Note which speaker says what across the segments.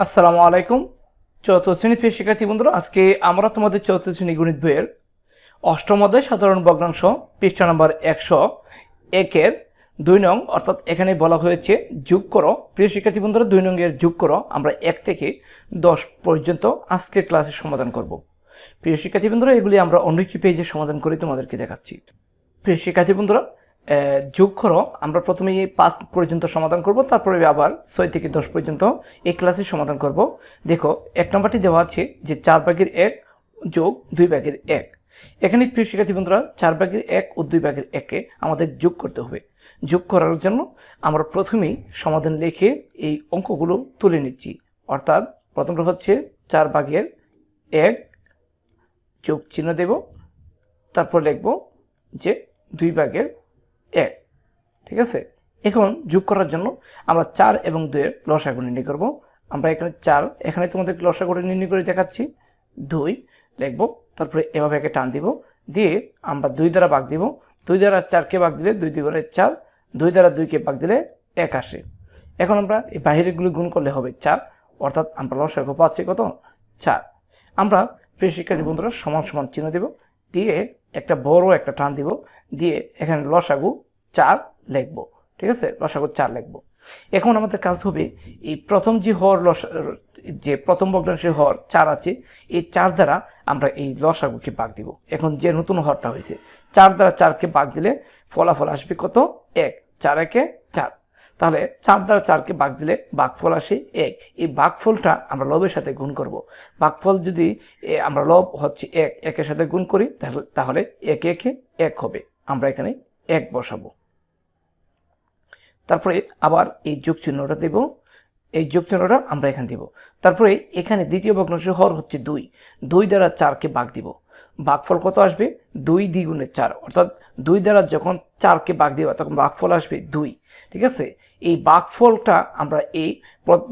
Speaker 1: আসসালামু আলাইকুম। চতুর্থ শ্রেণি প্রিয় শিক্ষার্থী বন্ধুরা, আজকে আমরা তোমাদের চতুর্থ শ্রেণি গণিত বইয়ের অষ্টম অধ্যায় সাধারণ ভগ্নাংশ, পৃষ্ঠা নম্বর একশো একের দুই নং, অর্থাৎ এখানে বলা হয়েছে যোগ করো। প্রিয় শিক্ষার্থী বন্ধুরা, দুই নংয়ের যোগ করো, আমরা এক থেকে দশ পর্যন্ত আজকের ক্লাসে সমাধান করব। প্রিয় শিক্ষার্থী বন্ধুরা, এগুলি আমরা অন্য একটি পেজে সমাধান করে তোমাদেরকে দেখাচ্ছি। প্রিয় শিক্ষার্থী বন্ধুরা যোগ করো, আমরা প্রথমে এই পাঁচ পর্যন্ত সমাধান করব, তারপরে আবার ছয় থেকে দশ পর্যন্ত এই ক্লাসে সমাধান করব। দেখো, এক নম্বরটি দেওয়া আছে যে চার ভাগের এক যোগ দুই ভাগের এক। এখানে প্রিয় শিক্ষার্থী বন্ধুরা, চার ভাগের এক ও দুই ভাগের এককে আমাদের যোগ করতে হবে। যোগ করার জন্য আমরা প্রথমেই সমাধান লিখে এই অঙ্কগুলো তুলে নিচ্ছি। অর্থাৎ প্রথমটা হচ্ছে চার ভাগের এক যোগ চিহ্ন দেব, তারপর লিখব যে দুই ভাগের এক ঠিক আছে? এখন যোগ করার জন্য আমরা চার এবং দুইয়ের লসাগু নির্ণয় করব। আমরা এখানে চার, এখানে তোমাদের লসাগু নির্ণয় করে দেখাচ্ছি। দুই, লিখব, তারপরে এভাবে একে টান দিব। দিয়ে আমরা দুই দ্বারা ভাগ দিব। দুই দ্বারা চারকে ভাগ দিলে দুই দ্বিগুণে চার, দুই দ্বারা দুইকে ভাগ দিলে এক আসে এখন আমরা এই বাহিরেগুলো গুণ করলে হবে চার, অর্থাৎ আমরা লসাগু পাচ্ছি কত? চার। আমরা প্রিয় শিক্ষার্থী বন্ধুরা সমান সমান চিহ্ন দেব। দিয়ে একটা বড় একটা টান দিব, দিয়ে এখানে লসাগু চার লিখব, ঠিক আছে? লসাগু চার লিখব। এখন আমাদের কাজ হবে, এই প্রথম যে হর লস, যে প্রথম ভগ্নাংশের হর চার আছে, এই চার দ্বারা আমরা এই লসাগুকে ভাগ দিব। এখন যে নতুন হরটা হয়েছে, চার দ্বারা চারকে ভাগ দিলে ফলাফল আসবে কত? এক, চার একে চার। তাহলে চার দ্বারা চারকে বাঘ দিলে ভাগফল আসে এক। এই ভাগফলটা আমরা লবের সাথে গুণ করব। ভাগফল যদি আমরা লব হচ্ছে এক, একের সাথে গুণ করি, তাহলে তাহলে একে একে এক হবে। আমরা এখানে এক বসাবো। তারপরে আবার এই যোগ চিহ্নটা দেব। এই যোগ চিহ্নটা আমরা এখানে দিব। তারপরে এখানে দ্বিতীয় ভগ্নাংশের হর হচ্ছে দুই। দুই দ্বারা চারকে বাঘ দিব। ভাগফল কত আসবে? দুই দ্বিগুণের চার। অর্থাৎ দুই দ্বারা যখন চারকে ভাগ দিবা তখন ভাগফল আসবে দুই। ঠিক আছে? এই ভাগফলটা আমরা এই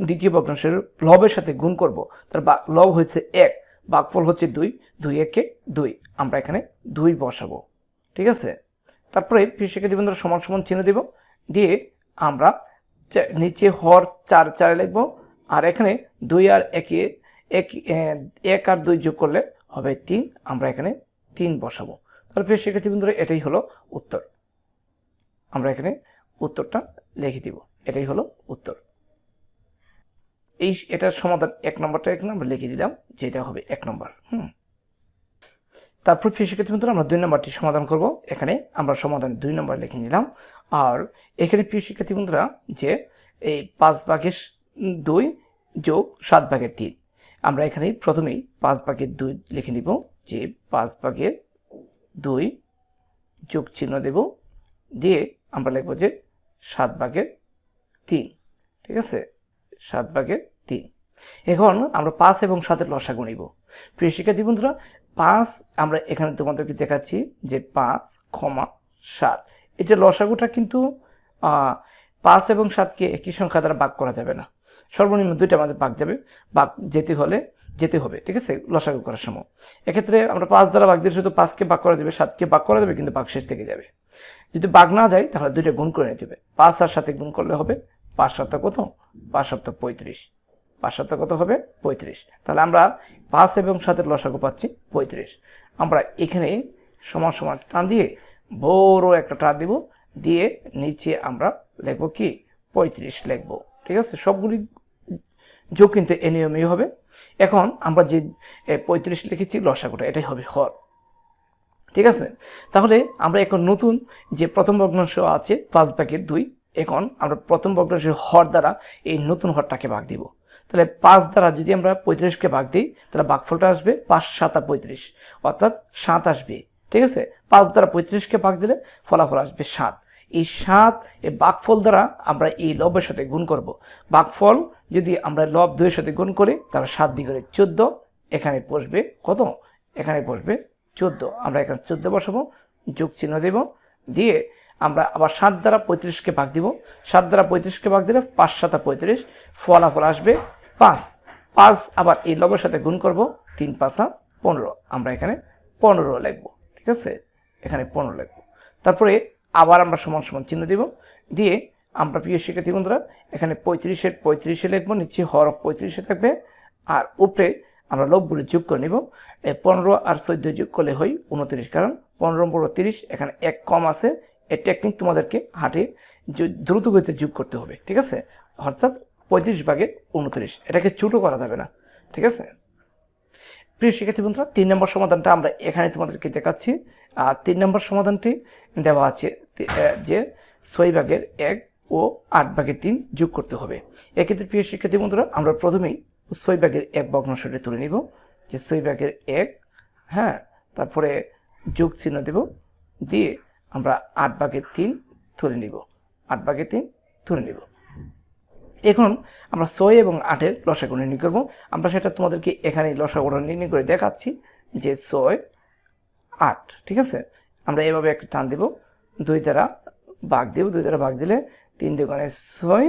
Speaker 1: দ্বিতীয় ভগ্নাংশের লবের সাথে গুণ করব। তার লব হচ্ছে এক, ভাগফল হচ্ছে দুই দুই একে দুই। আমরা এখানে দুই বসাবো। ঠিক আছে? তারপরে শিক্ষার্থী বন্ধুরা, সমান সমান চিহ্ন দেব। দিয়ে আমরা নিচে হর চার চারে লিখব। আর এখানে দুই আর একে এক এক আর দুই যোগ করলে হবে তিন, আমরা এখানে তিন বসাবো। তাহলে প্রিয় শিক্ষার্থী বন্ধুরা এটাই হলো উত্তর। আমরা এখানে উত্তরটা লিখে দিব। এটাই হলো উত্তর। এই এটার সমাধান এক নম্বরটা এখানে আমরা লিখে দিলাম যে এটা হবে এক নম্বর, হুম। তারপর প্রিয় শিক্ষার্থী বন্ধুরা আমরা দুই নম্বরটি সমাধান করব। এখানে আমরা সমাধান দুই নম্বর লিখে নিলাম। আর এখানে প্রিয় শিক্ষার্থী বন্ধুরা যে এই পাঁচ ভাগের দুই যোগ সাত ভাগের তিন আমরা এখানে প্রথমেই পাঁচ ভাগের দুই লিখে নিব, যে পাঁচ ভাগের দুই যোগ চিহ্ন দেব, দিয়ে আমরা লিখব যে সাত ভাগের তিন, ঠিক আছে? সাত ভাগের তিন। এখন আমরা পাঁচ এবং সাতের লসাগু নিব। প্রিয় শিক্ষার্থী বন্ধুরা, পাঁচ আমরা এখানে তোমাদেরকে দেখাচ্ছি যে পাঁচ ক্ষমা সাত। এটা লসাগুটা কিন্তু পাঁচ এবং সাতকে একই সংখ্যা দ্বারা ভাগ করা যাবে না। সর্বনিম্ন দুইটা আমাদের বাঘ যাবে। ভাগ যেতে হলে যেতে হবে, ঠিক আছে? লসাগু করার সময়। এক্ষেত্রে আমরা পাঁচ দ্বারা বাঘ দিলে শুধু পাঁচকে ভাগ করা যাবে সাতকে ভাগ করা যাবে, কিন্তু বাঘ শেষ থেকে যাবে। যদি বাঘ না যায়, তাহলে দুইটা গুণ করে নিতে হবে। পাঁচ আর সাথে গুণ করলে হবে পাঁচ সপ্তাহ কত? পাঁচ সপ্তাহ পঁয়ত্রিশ। পাঁচ সপ্তাহ কত হবে? পঁয়ত্রিশ। তাহলে আমরা পাঁচ এবং সাতের লসাগু পাচ্ছি পঁয়ত্রিশ। আমরা এখানে সমান সমান টান দিয়ে বড় একটা টান দিব। দিয়ে নিচে আমরা লিখব কি? পঁয়ত্রিশ লিখব। ঠিক আছে? সবগুলি যোগ কিন্তু এ নিয়মেই হবে। এখন আমরা যে পঁয়ত্রিশ লিখেছি, লসাগুটা, এটাই হবে হর। ঠিক আছে? তাহলে আমরা এখন নতুন যে প্রথম ভগ্নাংশ আছে, পাঁচ ভাগের দুই, এখন আমরা প্রথম ভগ্নাংশের হর দ্বারা এই নতুন হরটাকে ভাগ দিব। তাহলে পাঁচ দ্বারা যদি আমরা পঁয়ত্রিশকে ভাগ দিই, তাহলে ভাগফলটা আসবে পাঁচ, সাতা পঁয়ত্রিশ। অর্থাৎ সাত আসবে। ঠিক আছে? পাঁচ দ্বারা পঁয়ত্রিশকে ভাগ দিলে ফলাফল আসবে সাত। এই সাত এই বাঘফল দ্বারা আমরা এই লবের সাথে গুণ করব। বাঘফল যদি আমরা লব দুয়ের সাথে গুণ করি, তাহলে সাত দিগরে চোদ্দ, এখানে বসবে কত? এখানে বসবে চোদ্দ। আমরা এখানে চোদ্দ বসাবো, যোগ চিহ্ন দেব, দিয়ে আমরা আবার সাত দ্বারা পঁয়ত্রিশকে ভাগ দিব। সাত দ্বারা পঁয়ত্রিশকে ভাগ দিলে পাঁচ সাতা পঁয়ত্রিশ, ফলাফল আসবে পাঁচ। পাঁচ আবার এই লবের সাথে গুণ করব, তিন পাঁচা পনেরো। আমরা এখানে পনেরো লিখব, ঠিক আছে? এখানে পনেরো লিখব। তারপরে আবার আমরা সমান সমান চিহ্ন দিব। দিয়ে আমরা প্রিয় শিক্ষার্থী বন্ধুরা, এখানে পঁয়ত্রিশের পঁয়ত্রিশে লিখব, নিচে হর পঁয়ত্রিশে থাকবে। আর উপরে আমরা লবগুলি যোগ করে নিব। পনেরো আর চোদ্দ যোগ করলে হয় উনত্রিশ, কারণ পনেরো পনেরো তিরিশ, এখানে এক কম আছে। এই টেকনিক তোমাদেরকে হাটে দ্রুত গতিতে যোগ করতে হবে, ঠিক আছে? অর্থাৎ পঁয়ত্রিশ ভাগের উনত্রিশ, এটাকে ছোটো করা যাবে না, ঠিক আছে? প্রিয় শিক্ষার্থী বন্ধুরা, তিন নম্বর সমাধানটা আমরা এখানে তোমাদেরকে দেখাচ্ছি। আর তিন নম্বর সমাধানটি দেওয়া আছে যে ছয় ভাগের এক ও আট ভাগের তিন যোগ করতে হবে। এক্ষেত্রে, প্রিয় শিক্ষার্থী বন্ধুরা, আমরা প্রথমেই ছয় ভাগের এক ভগ্নাংশটি তুলে নিব। যে ছয় ভাগের এক হ্যাঁ তারপরে যোগ চিহ্ন দেব। দিয়ে আমরা আট ভাগের তিন তুলে নিব। আট ভাগের তিন তুলে নিব। এখন আমরা ছয় এবং আটের লসাগু নির্ণয় করব। আমরা সেটা তোমাদেরকে এখানে লসাগুটা নির্ণয় করে দেখাচ্ছি যে ছয়, আট, ঠিক আছে? আমরা এভাবে একটা টান দেব। দুই দ্বারা বাঘ দেব, দুই দ্বারা বাঘ দিলে তিন দ্বিগুণে ছয়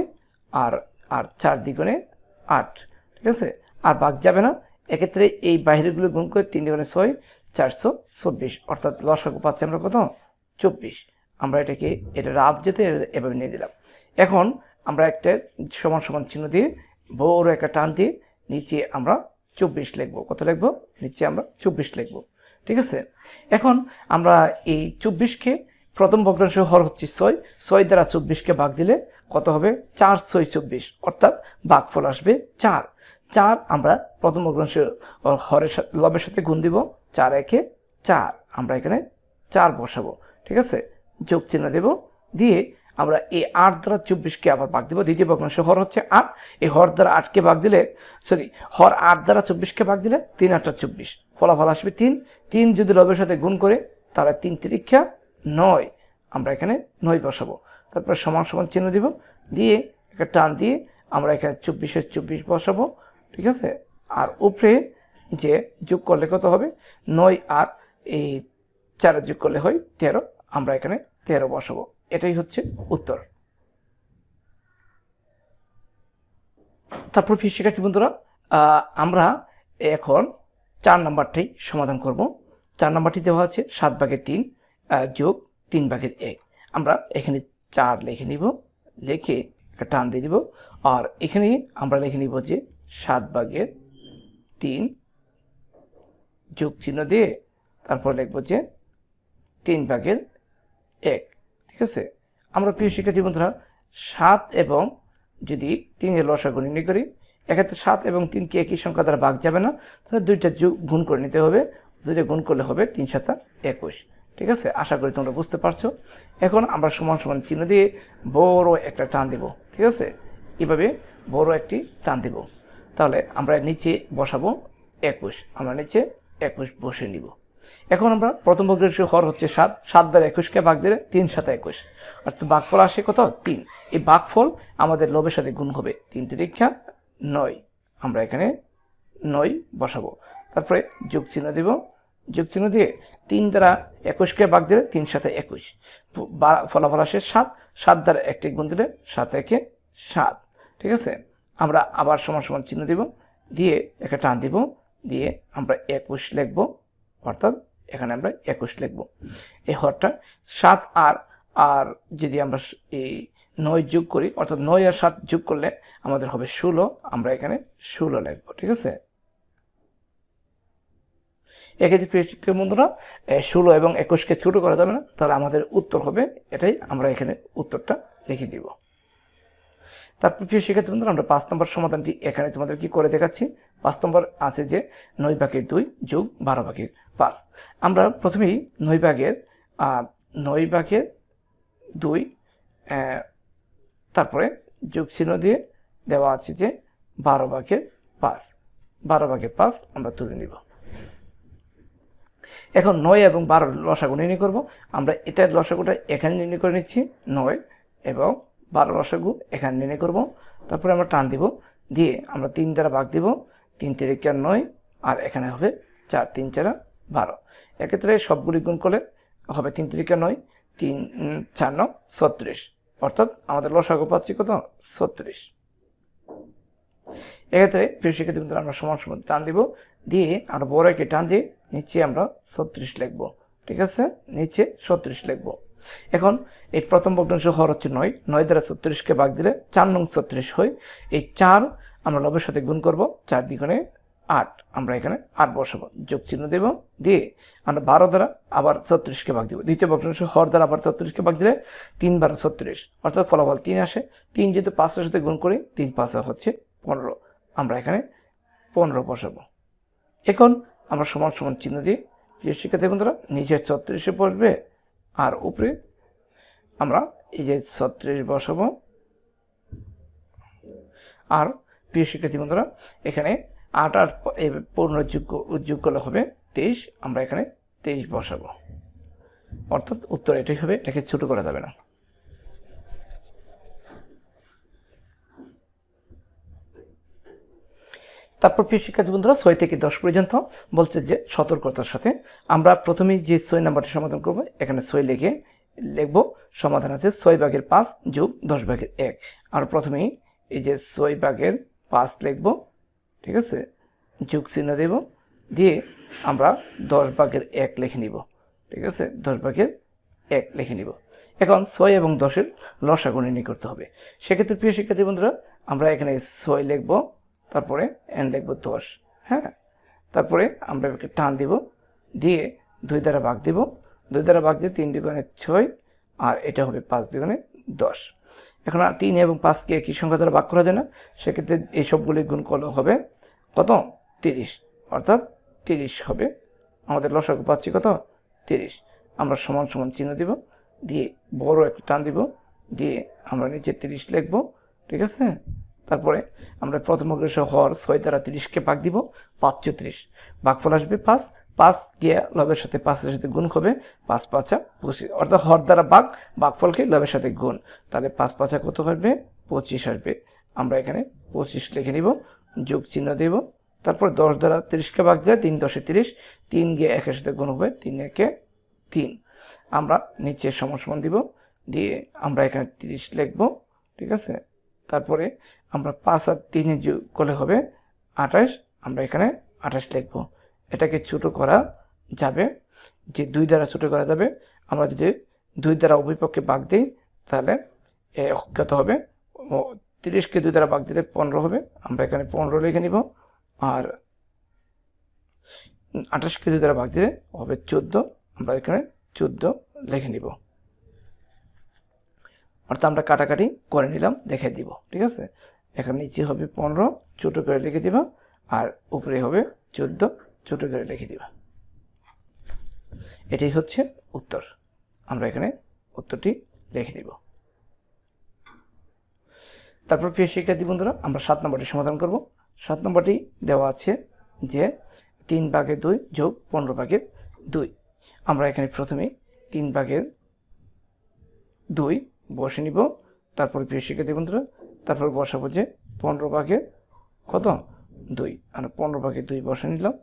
Speaker 1: আর আর চার দ্বিগুণে আট, ঠিক আছে? আর বাঘ যাবে না। এক্ষেত্রে এই বাইরেগুলো গুণ করে তিন দ্বিগুণে ছয়, চারশো চব্বিশ, অর্থাৎ লসাগু পাচ্ছি আমরা কত? চব্বিশ। আমরা এটাকে, এটা রাত যেতে এভাবে নিয়ে দিলাম। এখন আমরা একটা সমান সমান চিহ্ন দিয়ে বড় একটা টান দিয়ে নিচে আমরা চব্বিশ লিখব। কত লিখব? নিচে আমরা চব্বিশ লিখব। ঠিক আছে? এখন আমরা এই চব্বিশকে প্রথম ভগ্নাংশ হর হচ্ছে ছয়। ছয় দ্বারা চব্বিশকে ভাগ দিলে কত হবে? চার, ছয়, চব্বিশ। অর্থাৎ ভাগফল আসবে চার। চার আমরা প্রথম ভগ্নাংশ হরের সাথে, লবের সাথে গুণ দিব। চার একে চার। আমরা এখানে চার বসাবো। ঠিক আছে? যোগ চিহ্ন দেব। দিয়ে আমরা এই আট দ্বারা চব্বিশকে আবার ভাগ দেবো। দ্বিতীয় ভগ্নাংশ হর হচ্ছে আট। এই হর দ্বারা আটকে ভাগ দিলে সরি হর আট দ্বারা চব্বিশকে ভাগ দিলে তিন আটটা চব্বিশ। ফলাফল আসবে তিন। তিন যদি লবের সাথে গুণ করে তারা তিন তিরিক্ষা নয়। আমরা এখানে নয় বসাবো। তারপর সমান সমান চিহ্ন দিব। দিয়ে একটা টান দিয়ে আমরা এখানে চব্বিশের চব্বিশ বসাবো। ঠিক আছে? আর উপরে যে যোগ করলে কত হবে? নয় আর এই চারে যোগ করলে হয় তেরো। আমরা এখানে তেরো বসাবো। এটাই হচ্ছে উত্তর। তারপর প্রিয় শিক্ষার্থী বন্ধুরা আমরা এখন চার নাম্বারটাই সমাধান করব। চার নাম্বারটি দেওয়া আছে সাত ভাগের তিন। যোগ তিন ভাগের এক। আমরা এখানে চার লিখে নিব, লিখে একটা টান দিয়ে দিব। আর এখানে আমরা লিখে নিব যে সাত ভাগের তিন যোগ চিহ্ন দিয়ে তারপর লিখব যে তিন ভাগের এক। ঠিক আছে? আমরা প্রিয় শিক্ষার্থী বন্ধুরা, সাত এবং যদি তিনের লসাগু নির্ণয় করি, এক্ষেত্রে সাত এবং তিনকে একই সংখ্যা দ্বারা ভাগ যাবে না। তাহলে দুইটা যোগ গুণ করে নিতে হবে। দুইটা গুণ করলে হবে তিন সাতা একুশ। ঠিক আছে? আশা করি তোমরা বুঝতে পারছ। এখন আমরা সমান সমান চিহ্ন দিয়ে বড় একটা টান দেব, ঠিক আছে? এভাবে বড় একটি টান দেব। তাহলে আমরা নিচে বসাবো একুশ। আমরা নিচে একুশ বসে নিব। এখন আমরা প্রথম ভগ্নাংশ হর হচ্ছে সাত। সাত দ্বারা একুশকে ভাগ দিলে তিন সাথে একুশ। আর অর্থাৎ ভাগফল আসে কত? তিন। এই ভাগফল আমাদের লোভের সাথে গুণ হবে। তিন তিরিক্ষা নয়। আমরা এখানে নয় বসাবো। তারপরে যোগ চিহ্ন দেব। যোগ চিহ্ন দিয়ে তিন দ্বারা একুশকে ভাগ দিলে তিন সাথে একুশ। ফলাফল আসে সাত। সাত দ্বারা একটি গুণ দিলে সাত একে সাত। ঠিক আছে? আমরা আবার সমান সমান চিহ্ন দিব। দিয়ে একটা টান দিব। দিয়ে আমরা একুশ লিখব। অর্থাৎ এখানে আমরা একুশ লিখব। এই হরটা সাত আর আর যদি আমরা এই নয় যোগ করি, অর্থাৎ নয় আর সাত যোগ করলে আমাদের হবে ষোলো। আমরা এখানে ষোলো লিখব। ঠিক আছে? এক্ষেত্রে প্রিয় বন্ধুরা ষোলো এবং একুশকে ছোটো করা যাবে না, তাহলে আমাদের উত্তর হবে, এটাই আমরা এখানে উত্তরটা লিখে দিব। তারপর প্রিয় শিক্ষার্থী বন্ধুরা, আমরা পাঁচ নম্বর সমাধানটি এখানে তোমাদের কি করে দেখাচ্ছি? পাঁচ নম্বর আছে যে নয় ভাগের দুই যোগ বারো ভাগের পাঁচ। আমরা প্রথমেই নয় ভাগের নয় ভাগের দুই তারপরে যোগ চিহ্ন দিয়ে দেওয়া আছে যে বারো ভাগের পাঁচ। বারো ভাগের পাঁচ আমরা তুলে নিব। এখন নয় এবং বারো লসাগু নির্ণয় করব। আমরা এটার লসাগুটা এখানে নির্ণয় করে নিচ্ছি, নয় এবং বারো লসাগু এখানে নির্ণয় করব। তারপরে আমরা টান দিব, দিয়ে আমরা তিন দ্বারা ভাগ দিব, তিন তিরিকা নয়, আর এখানে হবে চার, তিন চারা বারো। এক্ষেত্রে সবগুলি গুণ করলে হবে তিন তিরিকা নয়, তিন চার ন ছত্রিশ। অর্থাৎ আমাদের লসাগু পাচ্ছি কত? ছত্রিশ। এক্ষেত্রে প্রিয় শিক্ষার্থী আমরা সমান সমান টান দিব, দিয়ে আমরা বড় একটি টান দিয়ে নিচে আমরা ছত্রিশ লিখব, ঠিক আছে? নিচে ছত্রিশ লিখব। এখন এই প্রথম ভগ্নাংশ হর হচ্ছে নয়। নয় দ্বারা ছত্রিশকে ভাগ দিলে চার নং ছত্রিশ হয়। এই চার আমরা লবের সাথে গুণ করব, চার দ্বিগুণে আট। আমরা এখানে আট বসাবো। যোগ চিহ্ন দেব, দিয়ে আমরা বারো দ্বারা আবার ছত্রিশকে ভাগ দিব। দ্বিতীয় ভগ্নাংশ হর দ্বারা আবার ছত্রিশকে ভাগ দিলে তিন বারো ছত্রিশ। অর্থাৎ ফলাফল তিন আসে। তিন যেহেতু পাঁচের সাথে গুণ করি, তিন পাঁচা হচ্ছে পনেরো। আমরা এখানে পনেরো বসাবো। এখন আমরা সমান সমান চিহ্ন দিই। প্রিয় শিক্ষার্থী বন্ধুরা, নিচের ছত্রিশে বসবে, আর উপরে আমরা এই যে ছত্রিশ বসাবো। আর প্রিয় শিক্ষার্থী বন্ধুরা, এখানে আট আট প- এই পূর্ণ যোগ্য যোগ করলে হবে তেইশ, আমরা এখানে তেইশ বসাবো। অর্থাৎ উত্তর এটাই হবে, এটাকে ছোটো করা যাবে না। তারপর প্রিয় শিক্ষার্থী বন্ধুরা, ছয় থেকে দশ পর্যন্ত বলছে যে সতর্কতার সাথে আমরা প্রথমেই যে ছয় নাম্বারটি সমাধান করব, এখানে ছয় লিখে লিখব, সমাধান আছে ছয় ভাগের পাঁচ যোগ দশ ভাগের এক। আর প্রথমেই এই যে ছয় ভাগের পাঁচ লিখব, ঠিক আছে? যোগ চিহ্ন দেব, দিয়ে আমরা দশ ভাগের এক লিখে নিব, ঠিক আছে? দশ ভাগের এক লিখে নিব। এখন ছয় এবং দশের লসাগু নির্ণয় করতে হবে। সেক্ষেত্রে প্রিয় শিক্ষার্থী বন্ধুরা, আমরা এখানে ছয় লিখব তারপরে এন লিখব দশ হ্যাঁ? তারপরে আমরা একে টান দিব, দিয়ে দুই দ্বারা ভাগ দিব, দুই দ্বারা ভাগ দিয়ে তিন দ্বিগুণে ছয়, আর এটা হবে পাঁচ দ্বিগুণে দশ। এখন আর তিন এবং পাঁচকে একই সংখ্যা দ্বারা ভাগ করা যায় না? সেক্ষেত্রে এই সবগুলি গুণ করলে হবে কত? তিরিশ। অর্থাৎ তিরিশ হবে। আমাদের লসাগু পাচ্ছি কত? তিরিশ। আমরা সমান সমান চিহ্ন দিব, দিয়ে বড় একটা টান দিব, দিয়ে আমরা নিচে তিরিশ লিখব, ঠিক আছে? তারপরে আমরা প্রথম অগ্রসর হর ছয় দ্বারা তিরিশকে ভাগ দিব, পাঁচ চৌত্রিশ। ভাগফল আসবে পাঁচ পাঁচ গিয়ে লবের সাথে পাঁচের সাথে গুণ হবে, পাঁচ পাঁচা পঁচিশ। অর্থাৎ হর দ্বারা ভাগ, ভাগফলকে লবের সাথে গুণ। তাহলে পাঁচ পাঁচা কত হবে পঁচিশ আসবে। আমরা এখানে পঁচিশ লিখে নিব, যোগ চিহ্ন দেব। তারপর দশ দ্বারা তিরিশকে ভাগ দিলে তিন দশে তিরিশ, তিন গিয়ে একের সাথে গুণ হবে, তিন একে তিন। আমরা নিচে সমান সমান দিব, দিয়ে আমরা এখানে তিরিশ লিখব, ঠিক আছে? তারপরে আমরা পাঁচ আর তিনে যোগ করলে হবে আঠাশ। আমরা এখানে আঠাশ লিখব। এটাকে ছোট করা যাবে। যে দুই দ্বারা ছোট করা যাবে, আমরা যদি দুই দ্বারা উভয় পক্ষে ভাগ দিই, তাহলে এ কত হবে? তিরিশকে দুই দ্বারা ভাগ দিলে পনেরো হবে। আমরা এখানে পনেরো লিখে নিব। আর আঠাশকে দুই দ্বারা ভাগ দিলে হবে চোদ্দ। আমরা এখানে চোদ্দ লিখে নিব। অর্থাৎ আমরা কাটাকাটি করে নিলাম দেখে দিব। ঠিক আছে? এখানে নিচে হবে পনেরো, ছোটো করে লিখে দিবা। আর উপরে হবে চোদ্দ, ছোটো করে লিখে দিবা। এটাই হচ্ছে উত্তর। আমরা এখানে উত্তরটি লিখে দিব। তারপর প্রিয় শিক্ষার্থী বন্ধুরা, আমরা সাত নম্বরটি সমাধান করব। সাত নম্বরটি দেওয়া আছে যে তিন ভাগের দুই যোগ পনেরো ভাগের দুই। আমরা এখানে প্রথমে তিন ভাগের দুই বসে নিব। তারপর প্রিয় শিক্ষার্থী বন্ধুরা তারপর বসাবো যে পনেরো ভাগের কত? দুই। আর পনেরো ভাগের দুই বসে নিলাম।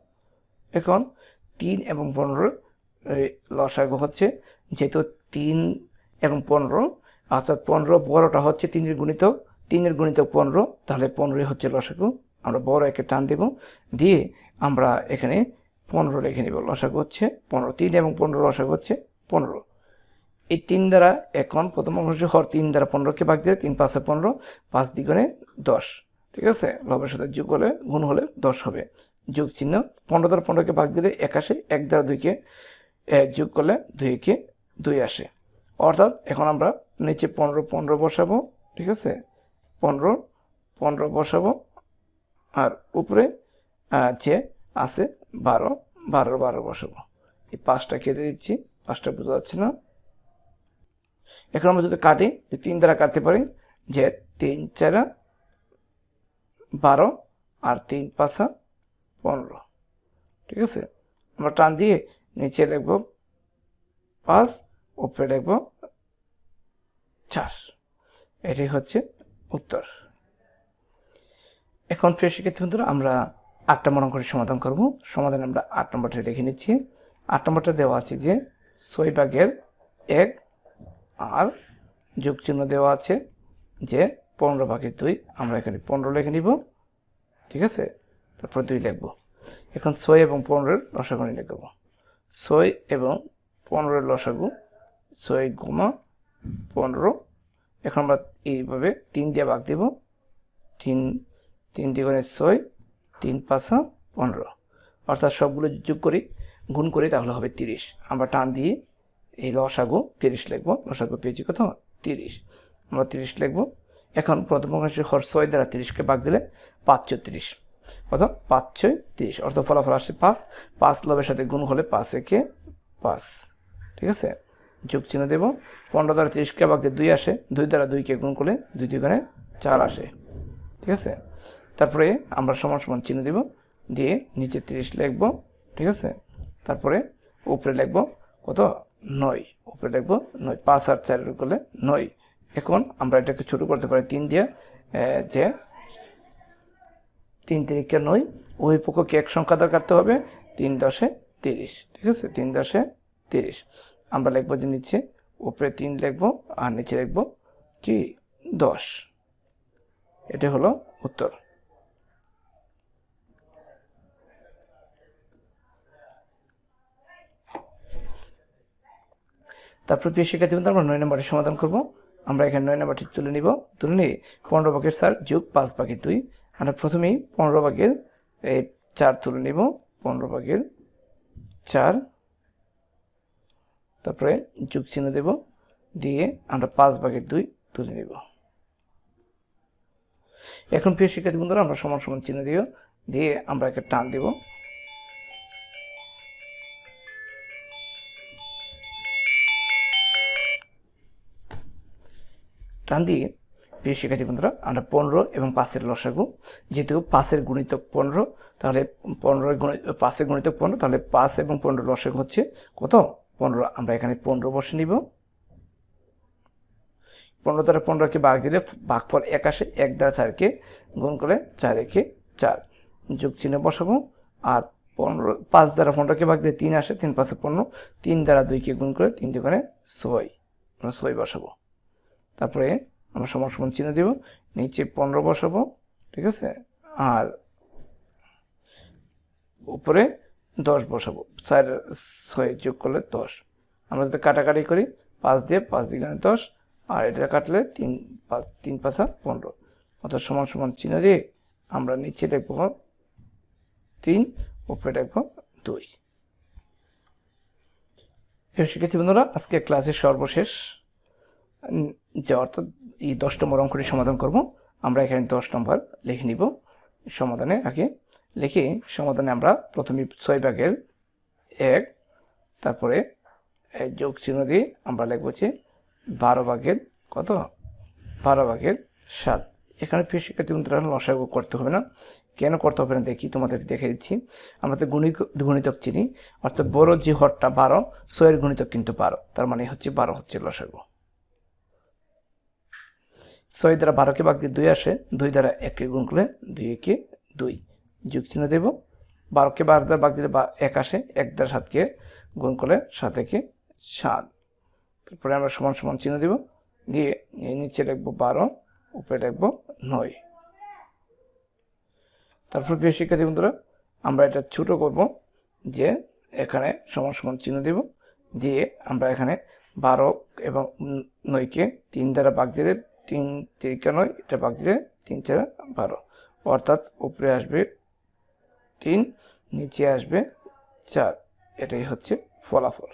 Speaker 1: এখন তিন এবং পনেরোর এই লসাগু হচ্ছে যেহেতু তিন এবং পনেরো, অর্থাৎ পনেরো বড়টা হচ্ছে তিনের গুণিতক তিনের গুণিতক পনেরো, তাহলে পনেরোই হচ্ছে লসাগু। আমরা বড় একে টান দেব। দিয়ে আমরা এখানে পনেরো লিখে নেব। লসাগু হচ্ছে পনেরো, তিন এবং পনেরো লসাগু হচ্ছে পনেরো। এই তিন দ্বারা এখন প্রথম অংশ হর তিন দ্বারা পনেরোকে ভাগ দিলে তিন পাঁচে পনেরো, পাঁচ দ্বিগুণে দশ। ঠিক আছে? লবের সাথে যোগ হলে, গুণ হলে দশ হবে। যোগ চিহ্ন পনেরো দ্বারা পনেরোকে ভাগ দিলে এক আসে, এক দ্বারা দুইকে যোগ করলে দুইকে দুই আসে। অর্থাৎ এখন আমরা নিচে পনেরো পনেরো বসাবো, ঠিক আছে? পনেরো পনেরো বসাবো, আর উপরে যে আছে বারো বারো বারো বসাবো। এই পাঁচটা কেটে দিচ্ছি, পাঁচটা বোঝা যাচ্ছে না। এখন আমরা যদি কাটি যে তিন দ্বারা কাটতে পারি, যে তিন, চারা, বারো আর তিন, পাঁচা, পনেরো। ঠিক আছে? আমরা টান দিয়ে নিচে লিখব পাঁচ, উপরে লিখব চার। এটাই হচ্ছে উত্তর। এখন প্রিয় শিক্ষার্থী বন্ধুরা, আমরা আট নম্বর অঙ্কটি সমাধান করব। সমাধান আমরা আট নম্বরটা লিখে নিচ্ছি। আট নম্বরটা দেওয়া আছে যে ছয় ভাগের এক আর যোগ চিহ্ন দেওয়া আছে যে পনেরো ভাগের দুই, আমরা এখানে পনেরো লিখে নিব, ঠিক আছে? তারপর দুই লিখব। এখন ছয় এবং পনেরোর লসাগু লিখব। ছয় এবং পনেরোর লসাগু, ছয় গুণা পনেরো। এখন আমরা এইভাবে তিন দিয়ে ভাগ দেব। তিন তিন দ্বিগুণে ছয়, তিন পাঁচা পনেরো। অর্থাৎ সবগুলো যোগ করি, গুণ করি, তাহলে হবে তিরিশ। আমরা টান দিয়ে এই লসাগু তিরিশ লিখব, লসাগু পেয়েছি কত? তিরিশ। আমরা তিরিশ লিখব। এখন প্রথম অংশের হর ছয় দ্বারা তিরিশকে ভাগ দিলে পাঁচ চৌত্রিশ কত? পাঁচ ছয় তিরিশ। অর্থ ফলাফল আসছে পাঁচ। পাঁচ লবের সাথে গুণ হলে পাঁচ একে পাঁচ। ঠিক আছে? যোগ চিহ্ন দেবো। পনেরো দ্বারা তিরিশকে ভাগ দিয়ে দুই আসে। দুই দ্বারা দুইকে গুণ করলে দুই দুইখানে চার আসে। ঠিক আছে? তারপরে আমরা সমান সমান চিহ্ন দিব। দিয়ে নিচে তিরিশ লিখব। ঠিক আছে? তারপরে উপরে লিখব কত? নয়। উপরে লিখব নয়। পাঁচ আর চারের করলে নয়। এখন আমরা এটাকে ছোটো করতে পারি তিন দিয়ে যে তিন তিরিকে নয়। ওই পক্ষকে এক সংখ্যা দ্বারা কাটতে হবে। তিন দশে তিরিশ। ঠিক আছে? তিন দশে তিরিশ। আমরা লিখব যে নিচে, উপরে তিন লিখব আর নিচে লিখব কি? দশ। এটা হলো উত্তর। তারপর প্রিয় শিক্ষার্থী বন্ধু আমরা নয় নম্বরের সমাধান করব। আমরা এখানে নয় নম্বরটি তুলে নিব। তুলে নিয়ে পনেরো ভাগের চার যোগ পাঁচ ভাগের দুই। আমরা প্রথমেই পনেরো ভাগের এই চার তুলে নিব। পনেরো ভাগের চার। তারপরে যোগ চিহ্ন দেব। দিয়ে আমরা পাঁচ ভাগের দুই তুলে নিব। এখন প্রিয় শিক্ষার্থী বন্ধুরা আমরা সমান সমান চিহ্ন দিব দিয়ে আমরা একটা টান দেব। টান দিয়ে প্রিয় শিক্ষার্থী বন্ধুরা, আমরা পনেরো এবং পাঁচের লসাগু। যেহেতু পাঁচের গুণিতক পনেরো, তাহলে পনেরো গুণিত পাঁচের গুণিতক পনেরো, তাহলে পাঁচ এবং পনেরো লসাগু হচ্ছে কত? পনেরো, আমরা এখানে পনেরো বসে নিব। পনেরো দ্বারা পনেরোকে ভাগ দিলে ভাগফল এক আসে, এক দ্বারা চারকে গুণ করে চার একে চার। যোগ চিহ্ন বসাবো। আর পনেরো, পাঁচ দ্বারা পনেরোকে ভাগ দিলে তিন আসে, তিন পাঁচে পনেরো, তিন দ্বারা দুইকে গুণ করে তিন দুগুণে ছয়। আমরা ছয় বসাবো। তারপরে আমরা সমান সমান চিহ্ন দেব, নিচে পনেরো বসাবো, ঠিক আছে? আর উপরে দশ বসাবো, চার, ছয় যোগ করলে দশ। আমরা যদি কাটাকাটি করি, পাঁচ দিয়ে পাঁচ দিকে দশ, আর এটা কাটলে তিন পাঁচ, তিন পাঁচা পনেরো। অর্থাৎ সমান সমান চিহ্ন দিয়ে আমরা নিচে দেখব তিন, উপরে দেখব দুই। শিক্ষার্থী বন্ধুরা আজকে ক্লাসের সর্বশেষ যে অর্থাৎ এই দশ নম্বর অঙ্কটি সমাধান করব। আমরা এখানে দশ নম্বর লিখে নিব। সমাধানে আগে লিখে সমাধানে আমরা প্রথমে ছয় ভাগের এক, তারপরে যোগ চিহ্ন দিয়ে আমরা লিখব যে বারো ভাগের কত? বারো ভাগের সাত। এখানে প্রিয় শিক্ষার্থী বন্ধুরা লসাগু করতে হবে না। কেন করতে হবে না দেখি তোমাদের দেখে দিচ্ছি। আমরা তো গুণিক গুণিতক চিনি। অর্থাৎ বড় যে হরটা বারো, ছয়ের গুণিতক কিন্তু বারো। তার মানে হচ্ছে বারো হচ্ছে লসাগু। ছয় দ্বারা বারোকে ভাগ দিয়ে দুই আসে, দুই দ্বারা একে গুণ করলে দুই একে দুই। যোগ চিহ্ন দেব। বারোকে বারো দ্বারা ভাগ দিলে এক আসে, এক দ্বারা সাতকে গুণ করলে সাত একে সাত। তারপরে আমরা সমান সমান চিহ্ন দেব। দিয়ে নিচে রাখব বারো, উপরে রাখব নয়। তারপর প্রিয় শিক্ষার্থী বন্ধুরা, আমরা এটা ছোট করব যে এখানে সমান সমান চিহ্ন দেব। দিয়ে আমরা এখানে বারো এবং নয়কে তিন দ্বারা ভাগ দিলে তিন তিরিকা নয়, এটা ভাগ দিলে তিন চারা বারো। অর্থাৎ উপরে আসবে তিন, নিচে আসবে চার। এটাই হচ্ছে ফলাফল।